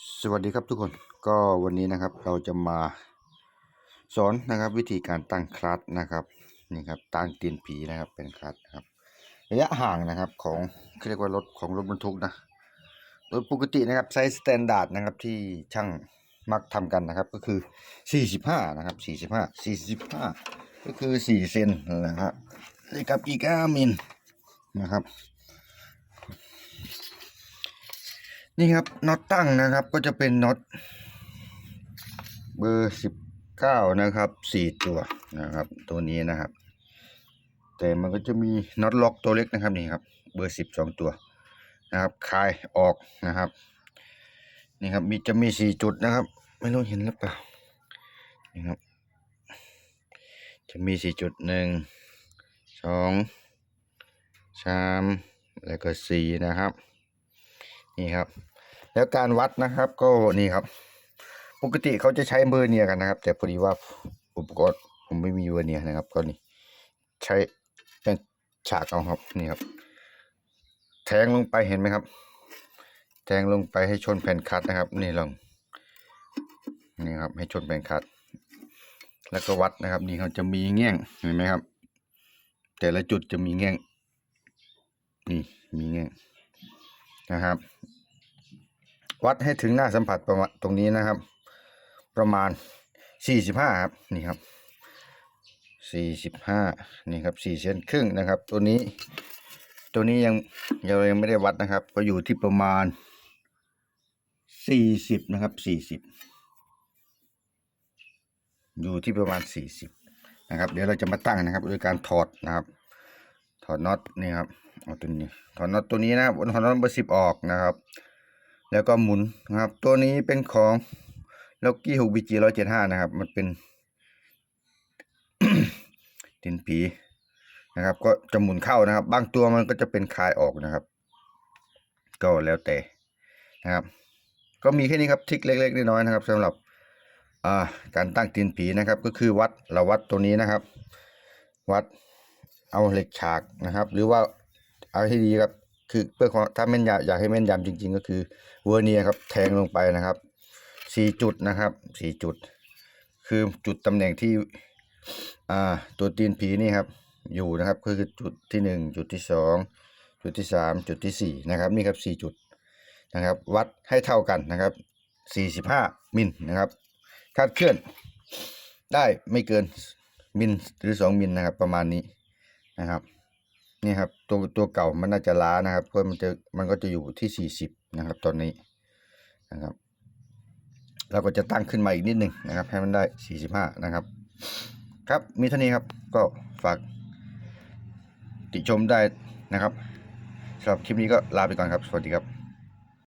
สวัสดีครับทุกคนก็วันนี้นะครับเราจะมาสอนนะครับวิธีการตั้งคลัตช์นะครับนี่ครับตั้งตีนผีนะครับเป็นคลัตช์นะครับระยะห่างนะครับของเรียกว่ารถของรถบรรทุกนะโดยปกตินะครับไซส์สแตนดาร์ดนะครับที่ช่างมักทำกันนะครับก็คือ 45 นะครับ 45 45 ก็คือ 4 เซนนะครับนี่กับอีก5มิลนะครับ นี่ครับน็อตตั้งนะครับก็จะเป็นน็อตเบอร์สิบเก้านะครับสี่ตัวนะครับ ตัวนี้นะครับ แต่มันก็จะมีน็อตล็อกตัวเล็กนะครับนี่ครับ เบอร์สิบสองตัวนะครับคลายออกนะครับนี่ครับมีจะมีสี่จุดนะครับ ไม่รู้เห็นหรือเปล่านี่ครับ จะมีสี่จุดหนึ่งสองสามแล้วก็สี่นะครับ นี่ครับ แล้วการวัดนะครับก็นี่ครับ ปกติเขาจะใช้เบอร์เนียกันนะครับ แต่พอดีว่าอุปกรณ์ผมไม่มีเบอร์เนียนะครับ ก็นี่ใช้เป็นฉากเอาครับนี่ครับ แทงลงไปเห็นไหมครับ แทงลงไปให้ชนแผ่นคัดนะครับ นี่ลองนี่ครับ ให้ชนแผ่นคัด แล้วก็วัดนะครับ นี่เขาจะมีแง่งเห็นไหมครับ แต่ละจุดจะมีแง่งนี่มีแง่งนะครับ วัดให้ถึงหน้าสัมผัสประมาณตรงนี้นะครับ ประมาณสี่สิบห้าครับนี่ครับสี่สิบห้านี่ครับสี่เซนครึ่งนะครับ ตัวนี้ ตัวนี้ยังยังยังไม่ได้วัดนะครับ ก็อยู่ที่ประมาณสี่สิบนะครับสี่สิบอยู่ที่ประมาณสี่สิบนะครับ เดี๋ยวเราจะมาตั้งนะครับโดยการถอดนะครับ ถอดน็อตนี่ครับเอาตัวนี้ถอดน็อตตัวนี้นะครับถอดน็อตเบอร์สิบออกนะครับ แล้วก็หมุนนะครับ ตัวนี้เป็นของล็อกกี้หกบีจีร้อยเจ็ดห้านะครับ มันเป็นตินผีนะครับ ก็จะหมุนเข้านะครับ บางตัวมันก็จะเป็นคลายออกนะครับ ก็แล้วแต่นะครับ ก็มีแค่นี้ครับทริคเล็ก ๆ น้อยๆนะครับสำหรับการตั้งตีนผีนะครับ ก็คือวัดเราวัดตัวนี้นะครับ วัดเอาเหล็กฉากนะครับ หรือว่าเอาให้ดีครับ คือเพื่อความถ้าแม่นยำอยากให้แม่นยำจริง ๆ ก็คือเวอร์เนียครับแทงลงไปนะครับสี่จุดนะครับสี่จุด คือจุดตำแหน่งที่อ่าตัวตีนผีนี่ครับอยู่นะครับก็คือจุดที่หนึ่งจุดที่สองจุดที่สามจุดที่สี่นะครับนี่ครับสี่จุดนะครับ วัดให้เท่ากันนะครับสี่สิบห้ามิลนะครับคาดเคลื่อนได้ไม่เกินมิลหรือสองมิลนะครับประมาณนี้นะครับ นี่ครับตัวตัวเก่ามันน่าจะล้านะครับเพราะมันจะมันก็จะอยู่ที่สี่สิบนะครับ ตอนนี้นะครับเราก็จะตั้งขึ้นมาอีกนิดหนึ่งนะครับ ให้มันได้สี่สิบห้านะครับ ครับมีเท่านี้ครับก็ฝากติชมได้นะครับสำหรับคลิปนี้ก็ลาไปก่อนครับ สวัสดีครับ